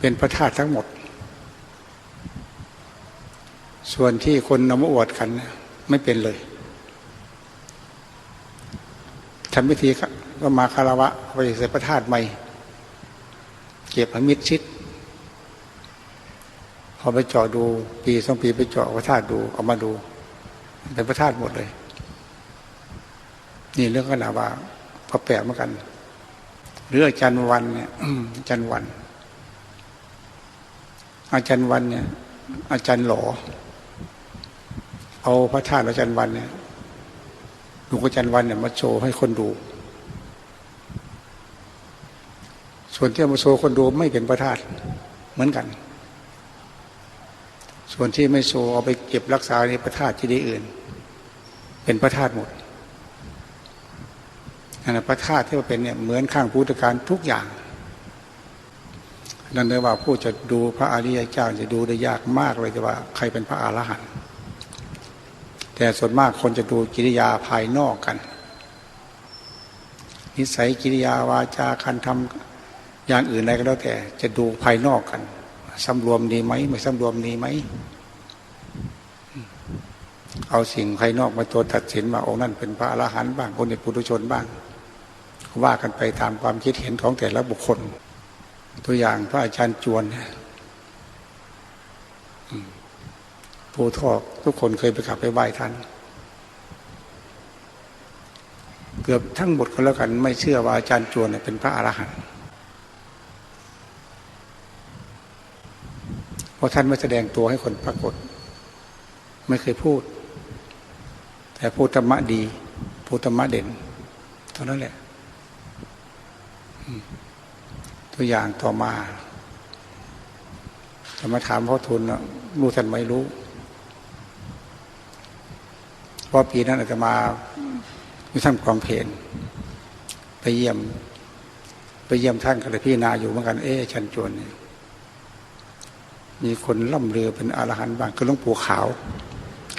เป็นพระธาตุทั้งหมด ส่วนที่คนนำมาอวดกันไม่เป็นเลยทำพิธีก็มาคารวะไปใส่พระธาตุใหม่ เก็บอมิตรชิด พอไปเจาะดู ปีสองปีไปเจาะพระธาตุดูเอามาดูเป็นพระธาตุหมดเลย นี่เรื่องขนาดว่าพอแปลเหมือนกันหรืออาจารย์วันเนี่ยอาจารย์วัน อาจารย์วันเนี่ย อาจารย์หลอ เอาพระธาตุอาจารย์วันเนี่ยหลวงอาจารย์วันเนี่ยมาโชว์ให้คนดู ส่วนที่มาโชว์คนดูไม่เป็นพระธาตุเหมือนกัน ส่วนที่ไม่โชว์เอาไปเก็บรักษาในพระธาตุที่ดีอื่น เป็นพระธาตุหมดอันนั้นพระธาตุที่ว่าเป็นเนี่ยเหมือนข้างพุทธการทุกอย่าง นั่นเลยว่าผู้จะดูพระอริยเจ้าจะดูได้ยากมากเลยแต่ว่า ใครเป็นพระอรหันต์แต่ส่วนมากคนจะดูกิริยาภายนอกกัน นิสัยกิริยาวาจาการทำอย่างอื่นอะไรก็แล้วแต่จะดูภายนอกกันสำรวมดีไหมไม่สำรวมดีไหมเอาสิ่งภายนอกมาตัวตัดสินว่าองค์นั้นเป็นพระอรหันต์บ้างคนเป็นปุถุชนบ้างว่ากันไปตามความคิดเห็นของแต่ละบุคคล ตัวอย่างพระอาจารย์จวนผู้ทอกทุกคนเคยไปกลับไปไหว้ท่าน เกือบทั้งหมดก็แล้วกัน ไม่เชื่อว่าอาจารย์จวนเป็นพระอรหันต์เพราะท่านไม่แสดงตัวให้คนปรากฏ ไม่เคยพูด แต่พูดธรรมะดีพูดธรรมะเด่นเท่านั้นแหละ ตัวอย่างต่อมาจะมาถามพ่อทุนรู้ท่านไม่รู้เพราะปีนั้นอาจจะมาอยู่ท่านกองเพนไปเยี่ยม ไปเยี่ยมท่านก็เลยพี่นาอยู่เหมือนกันเอ๊ะชันจวนมีคนล่ำเรือเป็นอรหันต์บางคือหลวงปู่ขาว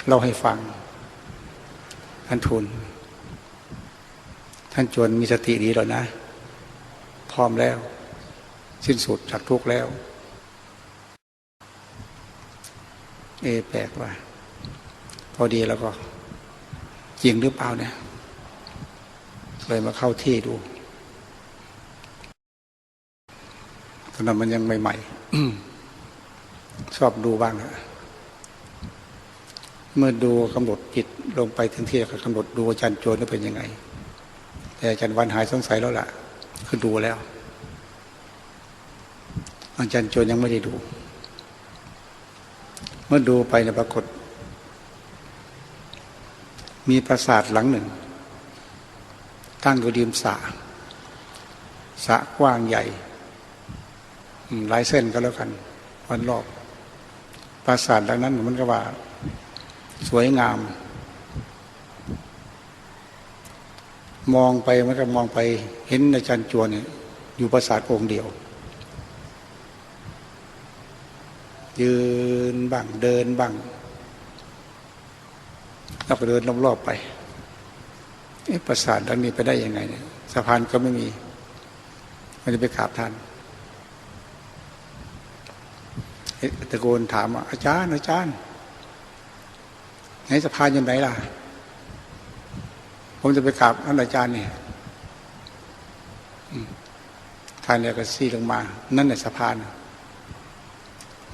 เล่าให้ฟัง ท่านทุน ท่านจวนมีสติดีแล้วนะ พร้อมแล้ว สิ้นสุดจากทุกข์แล้ว เอแปลกว่า พอดีแล้วก็จริงหรือเปล่าเนี่ยเลยมาเข้าที่ดูตอนนั้นมันยังใหม่ๆชอบดูบ้างนะเมื่อดูกำหนดจิตลงไปถึงที่ก็กำหนดดูอาจารย์โจนเป็นยังไง แต่อาจารย์วันหายสงสัยแล้วล่ะ คือดูแล้ว อาจารย์โจนยังไม่ได้ดู เมื่อดูไปในปรากฏ มีปราสาทหลังหนึ่ง ตั้งอยู่ริมสระสระกว้างใหญ่หลายเส้นก็แล้วกันวันรอบปราสาทดังนั้นมันก็ว่า สวยงาม มองไปมันก็มองไปเห็นอาจารย์จวนอยู่ปราสาทองค์เดียว ยืนบ้างเดินบ้างแล้วก็เดินรอบๆไปเอ๊ะปราสาทดังนี้ไปได้ยังไงเนี่ยสะพานก็ไม่มีม่ได้ไปกราบท่านตะโกนถามอาจารย์อาจารย์ไหนสะพานอยู่ไหนล่ะ ผมจะไปกราบท่านอาจารย์เนี่ยท่านเนี่ยก็ซี่ลงมา นั่นแหละสะพาน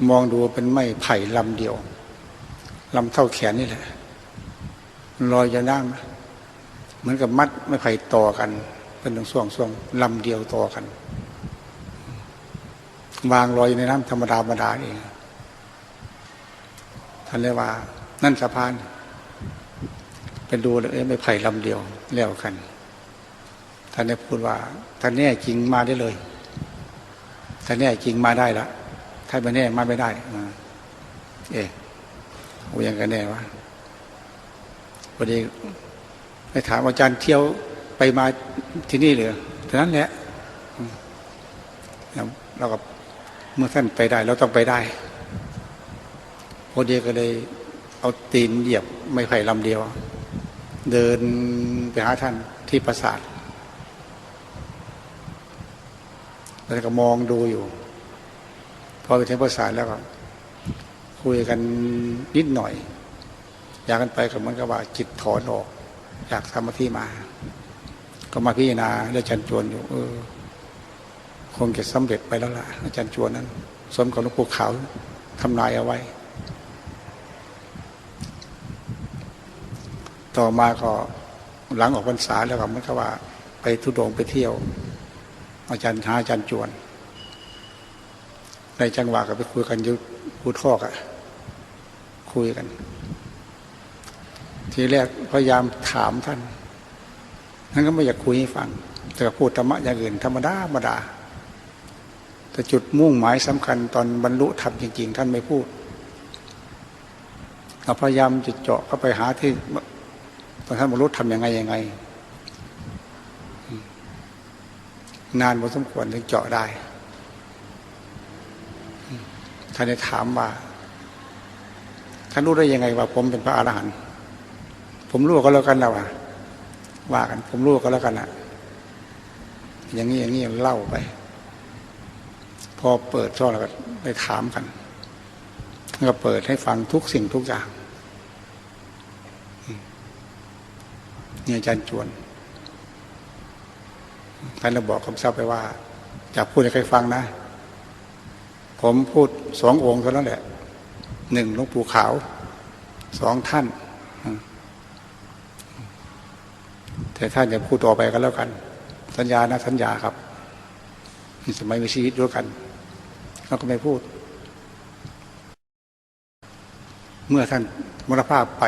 มองดูเป็นไม้ไผ่ลำเดียวลำเท่าแขนนี่แหละลอยจะนั่งเหมือนกับมัดไม้ไผ่ต่อกัน เป็นส่วงส่วงลำเดียวต่อกัน วางลอยในน้ำธรรมดาธรรมดาเองท่านเรียกว่า นั่นสะพานเป็นดูเลยไม่ไผ่ลำเดียวแล้วกันท่านได้พูดว่าท่านแน่จริงมาได้เลยท่านแน่จริงมาได้ละ ถ้าไม่แน่มาไม่ได้เอ๊ะโอ้ยังกันแน่วะพอดีไปถามอาจารย์เที่ยวไปมาที่นี่เลยท่านั้นแหละเราก็เมื่อท่านไปได้ เราต้องไปได้พอดีก็เลย เอาตีนเหยียบไม่ไผ่ลำเดียว เดินไปหาท่านที่ปราสาทแล้วก็มองดูอยู่ พอไปถึงภาษาแล้วก็คุยกันนิดหน่อย อยากกันไปก็เหมือนกับว่าจิตถอนออกจากสมาธิมา ก็มาพิจารณาแล้วอาจารย์จวนอยู่ เออ คงจะสำเร็จไปแล้วล่ะ อาจารย์จวนนั้น สมกับหลวงปู่ขาวทำนายเอาไว้ ต่อมาก็หลังออกพรรษาแล้วก็มันก็ว่า ไปทุดงไปเที่ยว อาจารย์หาอาจารย์จวน ในจังหวะก็ไปคุยกันอยุพูดทอกอะคุยกัน ทีแรกพยายามถามท่านท่านก็ไม่อยากคุยให้ฟัง แต่พูดธรรมะอย่างอื่นธรรมดาธรรมดา แต่จุดมุ่งหมายสำคัญตอนบรรลุธรรมจริง ๆ ท่านไม่พูดเราพยายามจะเจาะเข้าไปหาที่ตอนท่านบรรลุธรรมยังไงยังไง นานพอสมควรถึงเจาะได้ ท่านได้ถามว่าท่านรู้ได้ยังไงว่า ผมเป็นพระอรหันต์ผมรู้ก็แล้วกันแล้วว่าว่ากัน ผมรู้ก็แล้วกันอะอย่างนี้อย่างนี้เล่าไป พอเปิดช่องแล้วก็ไปถามกันก็เปิดให้ฟังทุกสิ่งทุกอย่างนี่อาจารย์จวนท่านเราบอกคำศัพท์ไปว่าจะพูดให้ใครฟังนะ ผมพูดสององค์เท่านั้นแหละหนึ่งหลวงปู่ขาวสองท่าน แต่ท่านจะพูดต่อไปกันแล้วกัน สัญญานะสัญญาครับสมัยมีชีวิตด้วยกันเราก็ไม่พูด เมื่อท่านมรณภาพไป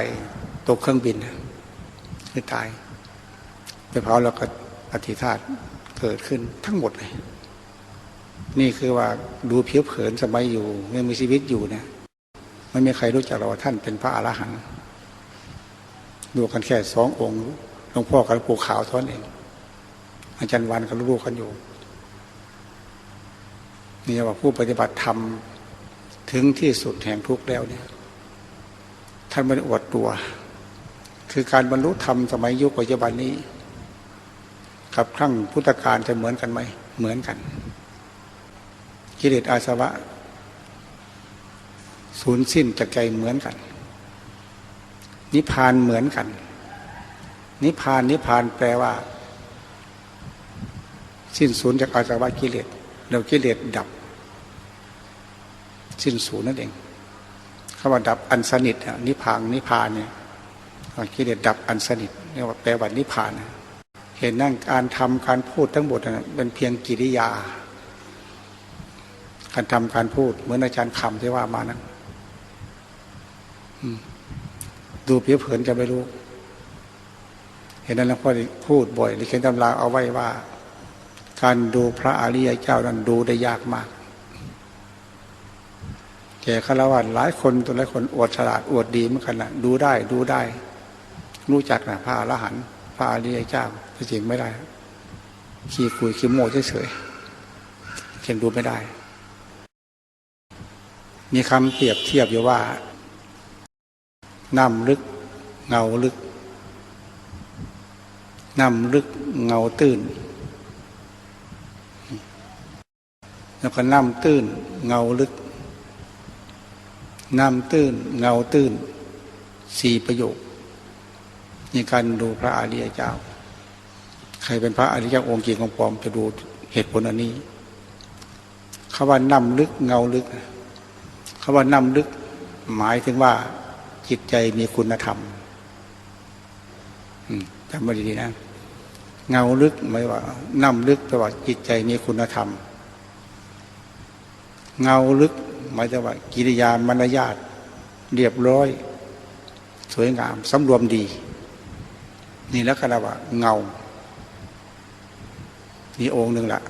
ตกเครื่องบินคือตายไปเผาแล้วก็อธิษฐานเกิดขึ้นทั้งหมดเลย นี่คือว่าดูเพียวเผินสมัยอยู่ยังมีชีวิตอยู่เนี่ยไม่มีใครรู้จักเราว่าท่านเป็นพระอรหันต์ดูกันแค่สององค์หลวงพ่อกับหลวงปู่ขาวท่านเอง อาจารย์วันกับลูกกันอยู่นี่ว่าผู้ปฏิบัติธรรมถึงที่สุดแห่งทุกข์แล้วเนี่ยท่านไม่ได้อวดตัว คือการบรรลุธรรมสมัยยุคปัจจุบันนี้ กับครั้งพุทธกาลจะเหมือนกันไหมเหมือนกัน กิเลสอาสวะสูญสิ้นจากใจเหมือนกัน นิพพานเหมือนกัน นิพพานนิพพานแปลว่า สิ้นสูญจากอาสวะกิเลสแล้วกิเลสดับ สิ้นสูญนั่นเองคำว่าดับอันสนิทนิพพานนิพพานเนี่ยกิเลสดับอันสนิทเรียกว่าแปลว่านิพพาน เห็นนั่งการทำการพูดทั้งหมดเป็นเพียงกิริยา การทำการพูด เหมือนอาจารย์คำที่ว่ามานั้นดูเพียเผินจะไม่รู้ เห็นนั้นหลวงพ่อพูดบ่อยหรือเขียนตำราเอาไว้ว่า การดูพระอริยเจ้านั้นดูได้ยากมากแก่ฆราวาสหลายคนตัวหลายคนอวดฉลาดอวดดีเหมือนกันนะดูได้ดูได้ รู้จักนะพระอรหันต์พระอริยเจ้าจริงไม่ได้ ขี้คุยขี้โม้เฉยๆเขียนดูไม่ได้ มีคำเปรียบเทียบอยู่ว่าน้ำลึกเงาลึกน้ำลึกเงาตื้น แล้วก็น้ำตื้น เงาลึกน้ำตื้น เงาตื้นสี่ประโยคในการดูพระอริยเจ้า ใครเป็นพระอริยองค์จริงองค์ปลอมจะดูเหตุผลอันนี้คำว่าน้ำลึกเงาลึก คำว่าน้ำลึกหมายถึงว่าจิตใจมีคุณธรรมจำไว้ดีๆนะ เงาลึกหมายว่าน้ำลึกแปลว่าจิตใจมีคุณธรรม เงาลึกหมายถึงว่า กิริยามารยาทเรียบร้อย สวยงามสำรวมดี นี่แล้วก็เรียกว่า เงา นี่องค์หนึ่งละ่ะ